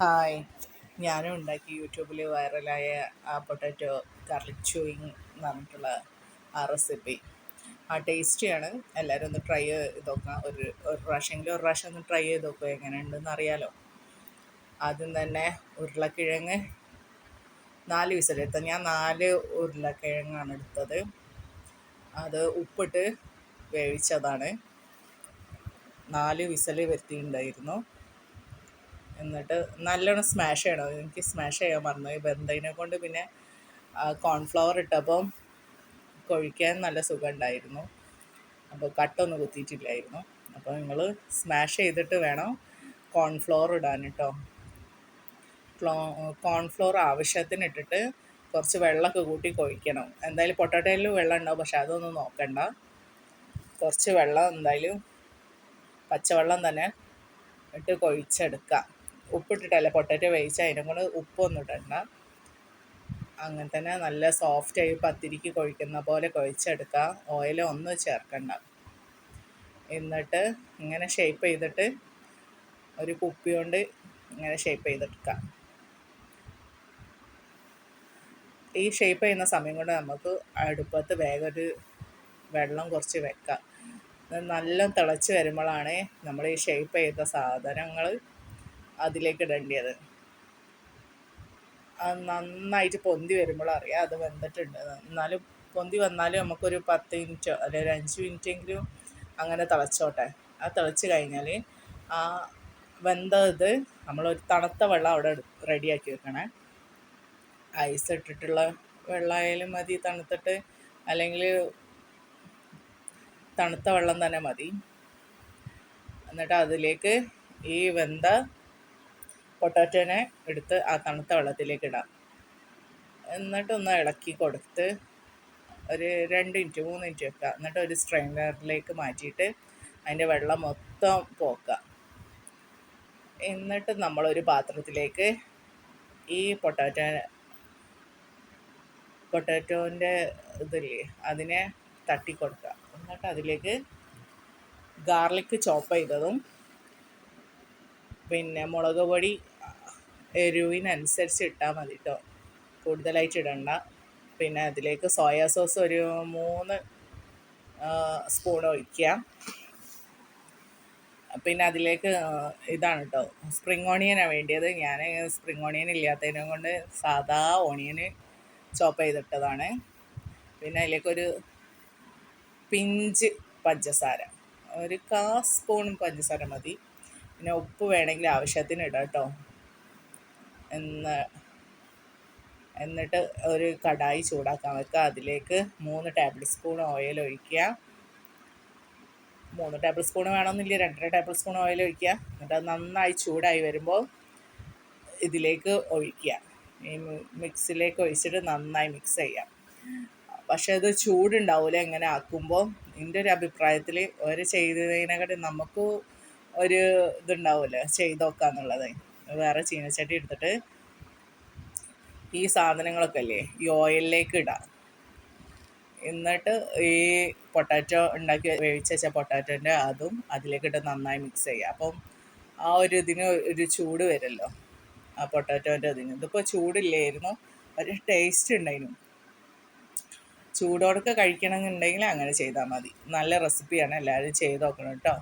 Hi. ഞാനും ഉണ്ടാക്കി യൂട്യൂബിൽ വൈറലായ ആ പൊട്ടാറ്റോ ഗാർലിക് ചൂയിങ് എന്ന് പറഞ്ഞിട്ടുള്ള ആ റെസിപ്പി ആ ടേസ്റ്റിയാണ് എല്ലാവരും ഒന്ന് ട്രൈ ചെയ്ത് നോക്കാം ഒരു ഒരു പ്രാവശ്യമെങ്കിലും ഒരു പ്രാവശ്യം ഒന്ന് ട്രൈ ചെയ്ത് നോക്കുക എങ്ങനെയുണ്ടെന്ന് അറിയാലോ. ആദ്യം തന്നെ ഉരുളക്കിഴങ്ങ് നാല് വിസിലെടുത്ത ഞാൻ നാല് ഉരുളക്കിഴങ്ങാണ് എടുത്തത്. അത് ഉപ്പിട്ട് വേവിച്ചതാണ്. നാല് വിസൽ വരുത്തിയിട്ടുണ്ടായിരുന്നു. എന്നിട്ട് നല്ലോണം സ്മാഷ് ചെയ്യണം. എനിക്ക് സ്മാഷ് ചെയ്യാൻ മറന്നു ബന്ധതിനെ കൊണ്ട് പിന്നെ കോൺഫ്ലവർ ഇട്ടപ്പം കൊഴിക്കാൻ നല്ല സുഖം ഉണ്ടായിരുന്നു അപ്പോൾ കട്ടൊന്നും കുത്തിയിട്ടില്ലായിരുന്നു. അപ്പോൾ നിങ്ങൾ സ്മാഷ് ചെയ്തിട്ട് വേണം കോൺഫ്ലോർ ഇടാൻ കേട്ടോ ഫ്ലോ കോൺഫ്ലോർ ആവശ്യത്തിന് ഇട്ടിട്ട് കുറച്ച് വെള്ളമൊക്കെ കൂട്ടി കൊഴിക്കണം. എന്തായാലും പൊട്ടാറ്റോയിൽ വെള്ളം ഉണ്ടാവും. പക്ഷെ അതൊന്നും നോക്കണ്ട. കുറച്ച് വെള്ളം എന്തായാലും പച്ചവെള്ളം തന്നെ ഇട്ട് കൊഴിച്ചെടുക്കാം. ഉപ്പിട്ടിട്ടല്ലേ. പൊട്ടറ്റോ വേവിച്ച് അതിനും കൂടെ ഉപ്പൊന്നും ഇടണ്ട. അങ്ങനെ തന്നെ നല്ല സോഫ്റ്റ് ആയി പത്തിരിക്ക് കൊഴിക്കുന്ന പോലെ കൊഴിച്ചെടുക്കുക ഓയിൽ ഒന്നും ചേർക്കണ്ട. എന്നിട്ട് ഇങ്ങനെ ഷേപ്പ് ചെയ്തിട്ട് ഒരു കുപ്പി കൊണ്ട് ഇങ്ങനെ ഷേപ്പ് ചെയ്തെടുക്കുക ഈ ഷേപ്പ് ചെയ്യുന്ന സമയം കൊണ്ട് നമുക്ക് അടുപ്പത്ത് വേഗം ഒരു വെള്ളം കുറച്ച് വെക്കാം. നല്ല തിളച്ച് വരുമ്പോഴാണ് നമ്മൾ ഈ ഷേപ്പ് ചെയ്ത സാധനങ്ങൾ അതിലേക്ക് ഇടേണ്ടത് നന്നായിട്ട് പൊന്തി വരുമ്പോൾ അറിയാം അത് വെന്തിട്ടുണ്ട്. എന്നാലും പൊന്തി വന്നാലും നമുക്കൊരു പത്ത് മിനിറ്റോ അല്ലെങ്കിൽ ഒരു അഞ്ച് മിനിറ്റെങ്കിലും അങ്ങനെ തിളച്ചോട്ടെ. ആ തിളച്ച് കഴിഞ്ഞാൽ ആ വെന്തത് നമ്മളൊരു തണുത്ത വെള്ളം അവിടെ റെഡിയാക്കി വെക്കണേ. ഐസ് ഇട്ടിട്ടുള്ള വെള്ളമായാലും മതി തണുത്തിട്ട് അല്ലെങ്കിൽ തണുത്ത വെള്ളം തന്നെ മതി. എന്നിട്ട് അതിലേക്ക് ഈ വെന്ത പൊട്ടാറ്റോനെ എടുത്ത് ആ തണുത്ത വെള്ളത്തിലേക്ക് ഇടാം. എന്നിട്ടൊന്ന് ഇളക്കി കൊടുത്ത് ഒരു രണ്ട് മിനിറ്റ് മൂന്ന് മിനിറ്റ് വെക്കുക. എന്നിട്ട് ഒരു സ്ട്രെയിനറിലേക്ക് മാറ്റിയിട്ട് അതിന്റെ വെള്ളം മൊത്തം പോക്കുക. എന്നിട്ട് നമ്മളൊരു പാത്രത്തിലേക്ക് ഈ പൊട്ടാറ്റോ പൊട്ടാറ്റോന്റെ ഇതില്ലേ അതിനെ തട്ടി കൊടുക്കുക. എന്നിട്ട് അതിലേക്ക് ഗാർലിക് ചോപ്പ് ചെയ്തതും പിന്നെ മുളക് പൊടി എരിവിനനുസരിച്ച് ഇട്ടാൽ മതി കേട്ടോ കൂടുതലായിട്ട് ഇടണ്ട. പിന്നെ അതിലേക്ക് സോയാ സോസ് ഒരു മൂന്ന് സ്പൂൺ ഒഴിക്കുക. പിന്നെ അതിലേക്ക് ഇതാണ് കേട്ടോ സ്പ്രിങ് ഓണിയനാണ് വേണ്ടിയത്. ഞാൻ സ്പ്രിങ് ഓണിയൻ ഇല്ലാത്തതിനെ കൊണ്ട് സാധാ ഓണിയൻ ചോപ്പ് ചെയ്തിട്ടതാണ്. പിന്നെ അതിലേക്കൊരു പിഞ്ച് പഞ്ചസാര. ഒരു കാ സ്പൂൺ പഞ്ചസാര മതി. പിന്നെ ഉപ്പ് വേണമെങ്കിൽ ആവശ്യത്തിന് ഇടാം കേട്ടോ എന്ന് എന്നിട്ട് ഒരു കടായി ചൂടാക്കാൻ വെക്കുക. അതിലേക്ക് മൂന്ന് ടേബിൾ സ്പൂൺ ഓയിൽ ഒഴിക്കുക. മൂന്ന് ടേബിൾ സ്പൂൺ വേണമെന്നില്ല രണ്ടര ടേബിൾ സ്പൂൺ ഓയിൽ ഒഴിക്കുക. എന്നിട്ട് അത് നന്നായി ചൂടായി വരുമ്പോൾ ഇതിലേക്ക് ഒഴിക്കുക. ഈ മിക്സിലേക്ക് ഒഴിച്ചിട്ട് നന്നായി മിക്സ് ചെയ്യാം പക്ഷേ അത് ചൂടുണ്ടാവില്ല എങ്ങനെ ആക്കുമ്പോൾ. എന്റെ ഒരു അഭിപ്രായത്തിൽ ഒരു ചെയ്തതിനെക്കാട്ടി നമുക്ക് ഒരു ഇതുണ്ടാവില്ല ചെയ്ത് നോക്കാന്നുള്ളത്. വേറെ ചീനച്ചട്ടി എടുത്തിട്ട് ഈ സാധനങ്ങളൊക്കെ അല്ലേ ഈ ഓയിലിലേക്ക് ഇടാം. എന്നിട്ട് ഈ പൊട്ടാറ്റോ ഉണ്ടാക്കി വേവിച്ച് വെച്ച പൊട്ടാറ്റോന്റെ അതും അതിലേക്കിട്ട് നന്നായി മിക്സ് ചെയ്യുക. അപ്പം ആ ഒരു ഇതിന് ഒരു ചൂട് വരുമല്ലോ ആ പൊട്ടാറ്റോന്റെ അതിന് ഇതിപ്പോൾ ചൂടില്ലായിരുന്നു ഒരു ടേസ്റ്റ് ഉണ്ടായിരുന്നു ചൂടോടൊക്കെ കഴിക്കണമെന്നുണ്ടെങ്കിൽ അങ്ങനെ ചെയ്താൽ മതി. നല്ല റെസിപ്പിയാണ് എല്ലാവരും ചെയ്ത് നോക്കണം കേട്ടോ.